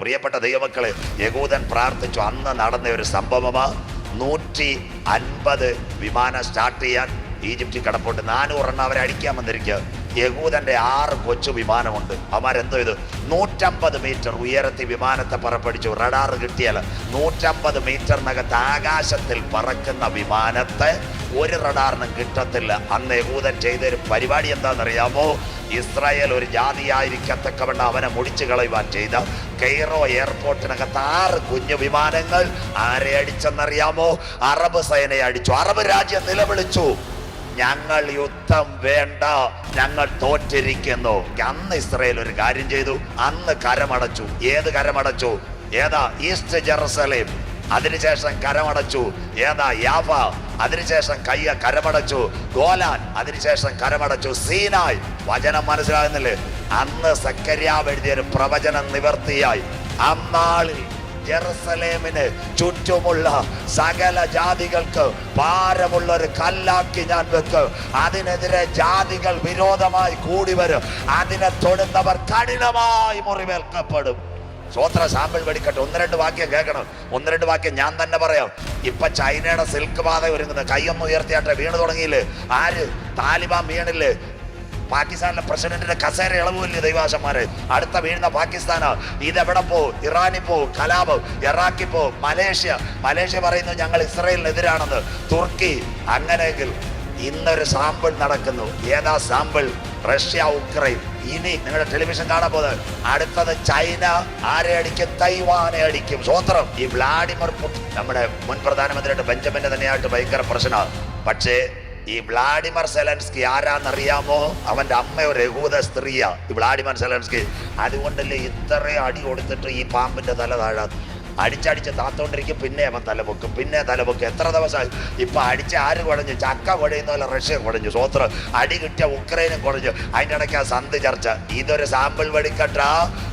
പ്രിയപ്പെട്ട ദൈവമക്കളെ യകൂദൻ പ്രാർത്ഥിച്ചു. അന്ന് നടന്ന ഒരു സംഭവമാ. നൂറ്റി അൻപത് വിമാനം സ്റ്റാർട്ട് ചെയ്യാൻ ഈജിപ്തിൽ കിടപ്പുണ്ട്. നാനൂറെണ്ണം അവരെ അടിക്കാൻ വന്നിരിക്കുക. യകൂദന്റെ ആറ് കൊച്ചു വിമാനമുണ്ട്. അവന്മാരെന്തോ ഇത്? നൂറ്റമ്പത് മീറ്റർ ഉയരത്തിൽ വിമാനത്തെ പറപ്പടിച്ചു. റഡാർ കിട്ടിയാൽ നൂറ്റമ്പത് മീറ്ററിനകത്ത് ആകാശത്തിൽ പറക്കുന്ന വിമാനത്തെ ഒരു റഡാറിനും കിട്ടത്തില്ല. അന്ന് യകൂദൻ ചെയ്തൊരു പരിപാടി എന്താണെന്നറിയാമോ? ഇസ്രായേൽ ഒരു ജാതിയായിരിക്കത്തക്കവണ്ണം അവനെ മുടിച്ചു കളയുവാൻ ചെയ്ത കെയ്റോ എയർപോർട്ടിനകത്ത് ആറ് കുഞ്ഞു വിമാനങ്ങൾ ആരെ അടിച്ചെന്നറിയാമോ? അറബ് സേനയെ അടിച്ചു. അറബ് രാജ്യം നിലവിളിച്ചു. ഞങ്ങൾ യുദ്ധം വേണ്ട ഞങ്ങൾ തോറ്റിരിക്കുന്നു. അന്ന് ഇസ്രയേൽ ഒരു കാര്യം ചെയ്തു. അന്ന് കരമടച്ചു. ഏത് കരമടച്ചു? ഏതാ? East Jerusalem. അതിനുശേഷം കരമടച്ചു. ഏതാ? യാഫ. അതിനുശേഷം കയ്യ കരമടച്ചു ഗോലാൻ. അതിനുശേഷം കരമടച്ചു സീനായ്. വചനം മനസ്സിലാകുന്നില്ലേ? അന്ന് സക്കരിയാവ് എഴുതിയ ഒരു പ്രവചനം നിവർത്തിയായി. അന്നാളിൽ ജെറുസലേമിന് ചുറ്റുമുള്ള സകല ജാതികൾക്ക് ഭാരമുള്ള ഒരു കല്ലാക്കി ഞാൻ വെക്കും. അതിനെതിരെ ജാതികൾ വിരോധമായി കൂടി വരും. അതിനെ തൊടുന്നവർ കഠിനമായി മുറിവേൽക്കപ്പെടും. സ്വോത്ര സാമ്പിൾ വെടിക്കട്ടെ. ഒന്ന് രണ്ട് വാക്യം കേൾക്കണം. ഒന്ന് രണ്ട് വാക്യം ഞാൻ തന്നെ പറയാം. ഇപ്പൊ ചൈനയുടെ സിൽക്ക് പാത ഒരുങ്ങുന്നത് കൈയൊന്ന് ഉയർത്തിയാട്ടെ വീണ് തുടങ്ങിയില്ലേ? ആര്? താലിബാൻ വീണില്ലേ? പാകിസ്ഥാനിലെ പ്രസിഡന്റിന്റെ കസേര ഇളവില്ലേ ദൈവാശന്മാരെ? അടുത്ത വീഴുന്ന പാകിസ്ഥാനാ. ഇതെവിടെ പോ? ഇറാനിൽ പോവും കലാപം. ഇറാഖിൽ പോവും മലേഷ്യ. മലേഷ്യ പറയുന്നു ഞങ്ങൾ ഇസ്രയേലിനെതിരാണെന്ന്. തുർക്കി അങ്ങനെയെങ്കിൽ ഇന്നൊരു സാമ്പിൾ നടക്കുന്നു. ഏതാ സാമ്പിൾ? Russia Ukraine. ഇനി നിങ്ങളുടെ ടെലിവിഷൻ കാണാൻ പോകുന്നത് അടുത്തത് ചൈന ആരെ അടിക്കും? തൈവാനെ അടിക്കും. സ്വോത്രം ഈ വ്ളാഡിമിർ പുടിൻ നമ്മുടെ മുൻ പ്രധാനമന്ത്രിയായിട്ട് ബെഞ്ചമിന്റെ തന്നെയായിട്ട് ഭയങ്കര പ്രശ്നമാണ്. പക്ഷേ ഈ വ്ളാഡിമർ സെലൻസ്കി ആരാന്നറിയാമോ? അവന്റെ അമ്മ ഒരു യഹൂദ സ്ത്രീയാ. ഈ വ്ളാഡിമർ സെലൻസ്കി. അതുകൊണ്ടല്ലേ ഇത്രയും അടി കൊടുത്തിട്ട് ഈ പാമ്പിന്റെ തല താഴാ അടിച്ചടിച്ച് താത്തോണ്ടിരിക്കും. പിന്നെ അവൻ തലപൊക്കും. പിന്നെ തലപൊക്കും. എത്ര ദിവസമായി ഇപ്പൊ അടിച്ച് ആര് കുഴഞ്ഞു ചക്ക കുഴയുന്ന പോലെ റഷ്യ കുഴഞ്ഞു സ്വോത്ര അടി കിട്ടിയ ഉക്രൈനും കുഴഞ്ഞു അതിന്റെ ഇടയ്ക്ക് ആ സന്ധി ചർച്ച. ഇതൊരു സാമ്പിൾ വെടിക്കട്ട.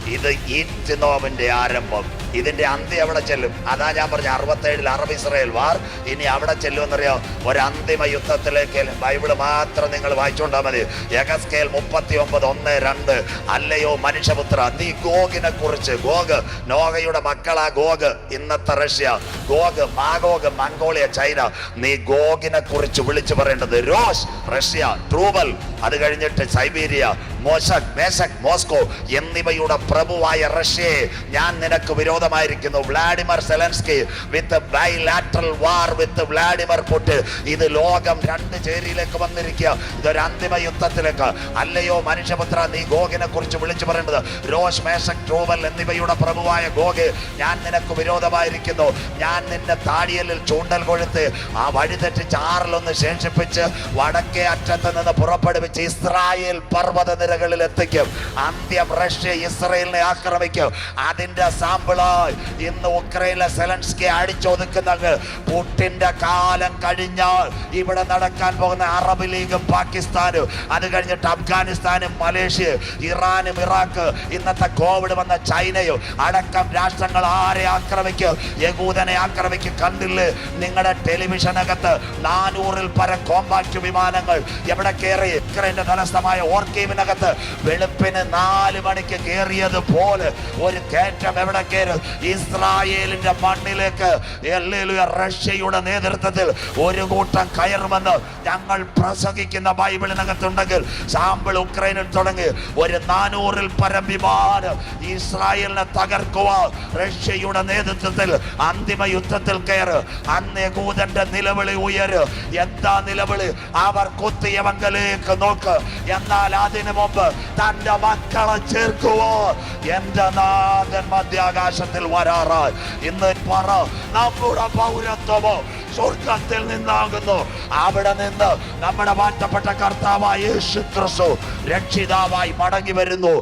ഇത് ഈ നോമിന്റെ ആരംഭം. ഇതിന്റെ അന്ത്യം എവിടെ ചെല്ലും? അതാ ഞാൻ പറഞ്ഞ അറുപത്തേഴിൽ അറബ് ഇസ്രയേൽ വാർ. ഇനി അവിടെ ചെല്ലുമെന്നറിയോ? ഒരന്തിമ യുദ്ധത്തിലേക്ക് ബൈബിൾ മാത്രം നിങ്ങൾ വായിച്ചുകൊണ്ടാൽ മതി. യഗസ്കേൽ മുപ്പത്തി ഒമ്പത് ഒന്ന് രണ്ട്. അല്ലയോ മനുഷ്യപുത്ര നീ ഗോഗിനെ കുറിച്ച് ഗോഗ് നോഹയുടെ മക്കളാ ഗോഗ് ഇന്നത്തെ Russia. Gog Magog Mongolia China. നീ ഗോഗിനെ കുറിച്ച് വിളിച്ചു പറയേണ്ടത് റോഷ് റഷ്യ ട്രൂബൽ. അത് കഴിഞ്ഞിട്ട് സൈബീരിയ മോശക് മേശക് മോസ്കോ എന്നിവയുടെ പ്രഭുവായ റഷ്യയെ ഞാൻ നിനക്ക് വിരോധമായിരിക്കുന്നു. Vladimir Zelensky with bilateral war with Vladimir Putin ഇത് ലോകം രണ്ട് ചേരിയിലേക്ക് വന്നിരിക്കുക. ഇതൊരു അന്തിമ യുദ്ധത്തിലേക്ക്. അല്ലയോ മനുഷ്യപുത്ര നീ ഗോഗിനെ കുറിച്ച് വിളിച്ചു പറയേണ്ടത്. രോഷ് മേശക് ട്രൂവൽ എന്നിവയുടെ പ്രഭുവായ ഗോഗ് ഞാൻ നിനക്ക് വിരോധമായിരിക്കുന്നു. ഞാൻ നിന്റെ താടിയലിൽ ചൂണ്ടൽ കൊഴുത്ത് ആ വഴിതെറ്റിച്ച് ആറിലൊന്ന് ശേഷിപ്പിച്ച് വടക്കേ അറ്റത്ത് നിന്ന് പുറപ്പെടുവിച്ച് ഇസ്രായേൽ പർവത നിരകളിൽ എത്തിക്കും. അന്ത്യം റഷ്യ ഇസ്രയേലിനെ ആക്രമിക്കും. അതിന്റെ സാമ്പിളായി ഇന്ന് ഉക്രൈനിലെ സെലൻസ്കി അടിച്ചൊതുക്കുന്നത് പുട്ടിന്റെ കാലം കഴിഞ്ഞാൽ ഇവിടെ നടക്കാൻ പോകുന്ന അറബ് ലീഗും പാകിസ്ഥാനും അത് കഴിഞ്ഞിട്ട് അഫ്ഗാനിസ്ഥാനും മലേഷ്യ ഇറാനും ഇറാഖ് ഇന്നത്തെ കോവിഡ് വന്ന ചൈനയും അടക്കം രാഷ്ട്രങ്ങൾ ആരെ ആക്രമിക്കും? യകൂദനെ ആക്രമിക്കും. കണ്ടില്ലേ? നിങ്ങളുടെ ടെലിവിഷനകത്ത് നാനൂറിൽ പരം കോമ്പാക്ട് വിമാനങ്ങൾ എവിടെ കയറി? ഉക്രൈന്റെ തലസ്ഥമായ ഓർക്കീവിനകത്ത് വെളുപ്പിന് നാല് മണിക്ക് കയറിയത് പോലെ ഒരു കയറ്റം എവിടെ കയറി? ഇസ്രായേലിന്റെ മണ്ണിലേക്ക്. റഷ്യയുടെ നേതൃത്വത്തിൽ ഒരു കൂട്ടം കയറുമെന്ന് ഞങ്ങൾ പ്രസംഗിക്കുന്ന ബൈബിളിനകത്തുണ്ടെങ്കിൽ സാമ്പിൾ ഉക്രൈനിൽ തുടങ്ങി ഒരു നാനൂറിൽ പരം വിമാനം ഇസ്രായേലിനെ തകർക്കുവാൻ റഷ്യയുടെ നേതൃത്വത്തിൽ അന്തിമ യുദ്ധത്തിൽ കയറ്. അന്നേ കൂതന്റെ നിലവിളി ഉയര്. എന്താ നിലവിളി? അവർ കുത്തിയവങ്കലേക്ക് നോക്ക്. എന്നാൽ അതിനു മുമ്പ് തന്റെ മക്കളെ ചേർക്കുവോ? എന്റെ നാഥൻ മധ്യാകാശത്തിൽ വരാറായി ഇന്ന് പറ നമ്മുടെ പൗരത്വമോ സ്വർഗത്തിൽ നിന്നാകുന്നു. അവിടെ നിന്ന് നമ്മുടെ മാറ്റപ്പെട്ട കർത്താവായ യേശു ക്രിസ്തു രക്ഷിതാവായി മടങ്ങി വരുന്നു.